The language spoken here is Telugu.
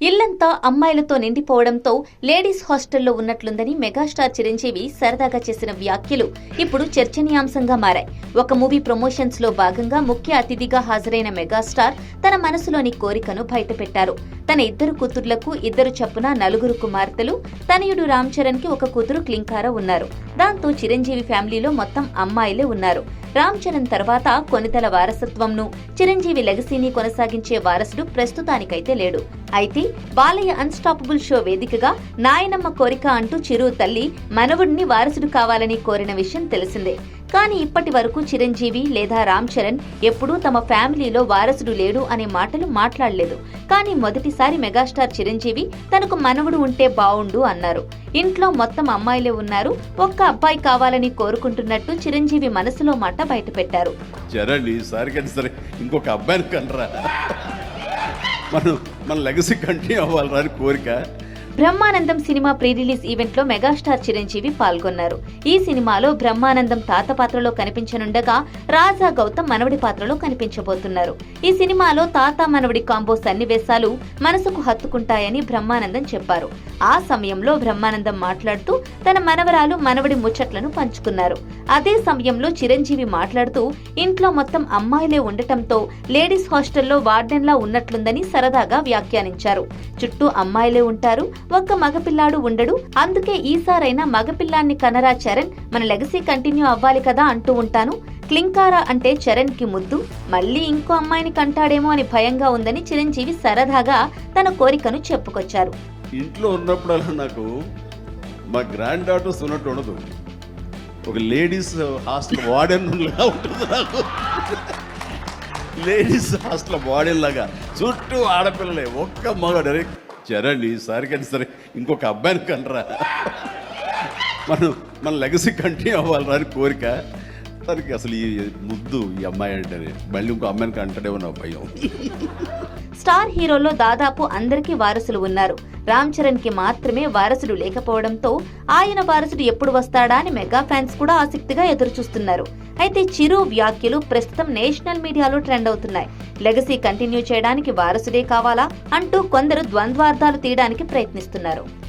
ఇల్లంతా అమ్మాయిలతో నిండిపోవడంతో లేడీస్ హాస్టల్లో ఉన్నట్లుందని మెగాస్టార్ చిరంజీవి సరదాగా చేసిన వ్యాఖ్యలు ఇప్పుడు చర్చనీయాంశంగా మారాయి. ఒక మూవీ ప్రమోషన్స్లో భాగంగా ముఖ్య అతిథిగా హాజరైన మెగాస్టార్ తన మనసులోని కోరికను బయటపెట్టారు. తన ఇద్దరు కూతుర్లకు ఇద్దరు చప్పున నలుగురు కుమార్తెలు తనయుడు రామ్ చరణ్కి ఒక కూతురు క్లింకార ఉన్నారు. దాంతో చిరంజీవి ఫ్యామిలీలో మొత్తం అమ్మాయిలే ఉన్నారు. రామ్ చరణ్ తర్వాత కొనితల వారసత్వంను చిరంజీవి లెగసీని కొనసాగించే వారసుడు ప్రస్తుతానికైతే లేడు. అయితే బాలయ్య అన్స్టాపబుల్ షో వేదికగా నాయనమ్మ కోరిక అంటూ చిరు తల్లి మనవుడిని వారసుడు కావాలని కోరిన విషయం తెలిసిందే. కానీ ఇప్పటి వరకు చిరంజీవి లేదా రామ్ చరణ్ ఎప్పుడూ తమ ఫ్యామిలీలో వారసుడు లేడు అనే మాటలు మాట్లాడలేదు. కానీ మొదటిసారి మెగాస్టార్ చిరంజీవి తనకు మనవడు ఉంటే బావుండు అన్నారు. ఇంట్లో మొత్తం అమ్మాయిలే ఉన్నారు. ఒక్క అబ్బాయి కావాలని కోరుకుంటున్నట్టు చిరంజీవి మనసులో మాట బయటపెట్టారు. చరణ్ ఈసారి సరే ఇంకొక అబ్బాయిని కనరా. మనం మన లెగసీ కంటిన్యూ అవ్వాలరా అని కోరిక. బ్రహ్మానందం సినిమా ప్రీ రిలీజ్ ఈవెంట్లో మెగాస్టార్ చిరంజీవి పాల్గొన్నారు. ఈ సినిమాలో బ్రహ్మానందం తాత పాత్రలో కనిపించనుండగా రాజా గౌతమ్ మనవడి పాత్రలో కనిపించబోతున్నారు. ఈ సినిమాలో తాత మనవడి కాంబో సన్నివేశాలు మనసుకు హత్తుకుంటాయని బ్రహ్మానందం చెప్పారు. ఆ సమయంలో బ్రహ్మానందం మాట్లాడుతూ తన మనవరాలు మనవడి ముచ్చట్లను పంచుకున్నారు. అదే సమయంలో చిరంజీవి మాట్లాడుతూ ఇంట్లో మొత్తం అమ్మాయిలే ఉండటంతో లేడీస్ హాస్టల్లో వార్డెన్లా ఉన్నట్లుందని సరదాగా వ్యాఖ్యానించారు. చుట్టూ అమ్మాయిలే ఉంటారు ఒక్క మగపిల్లాడు ఉండడు. అందుకే ఈసారైనా మగపిల్లాన్ని కనరా చరణ్ మన లెగసీ కంటిన్యూ అవ్వాలి కదా అంటూ ఉంటాను. క్లింకారా అంటే చరణ్కి ముద్దు. మళ్ళీ ఇంకో అమ్మాయిని కంటాడేమో అని భయంగా ఉందని చిరంజీవి సరదాగా తన కోరికను చెప్పుకొచ్చారు. ఇంట్లో ఉన్నప్పుడల్లా నాకు మా గ్రాండ్ డాటర్స్ ఉన్నట్టు ఉండదు. ఒక లేడీస్ హాస్టల్ వార్డెన్ లాగా ఉంటుంది నాకు. లేడీస్ హాస్టల్ వార్డెన్ లాగా. చుట్టూ ఆడపిల్లలే ఒక్క మగ డైరెక్ట్ చరణ్ ఈసారి కానీ సరే ఇంకొక అబ్బాయిని కనరా. మనం మన లెగసీ కంటిన్యూ అవ్వాలరా అని కోరిక. తనకి అసలు ఈ ముద్దు ఈ అమ్మాయి అంటేనే. మళ్ళీ ఇంకో అమ్మాయిని కంటడేమో నా భయం. స్టార్ హీరోలో దాదాపు అందరికీ వారసులు ఉన్నారు. రామ్ చరణ్కి మాత్రమే వారసుడు లేకపోవడంతో ఆయన వారసుడు ఎప్పుడు వస్తాడా అని మెగా ఫ్యాన్స్ కూడా ఆసక్తిగా ఎదురుచూస్తున్నారు. అయితే చిరు వ్యాఖ్యలు ప్రస్తుతం నేషనల్ మీడియాలో ట్రెండ్ అవుతున్నాయి. లెగసీ కంటిన్యూ చేయడానికి వారసుడే కావాలా అంటూ కొందరు ద్వంద్వార్థాలు తీయడానికి ప్రయత్నిస్తున్నారు.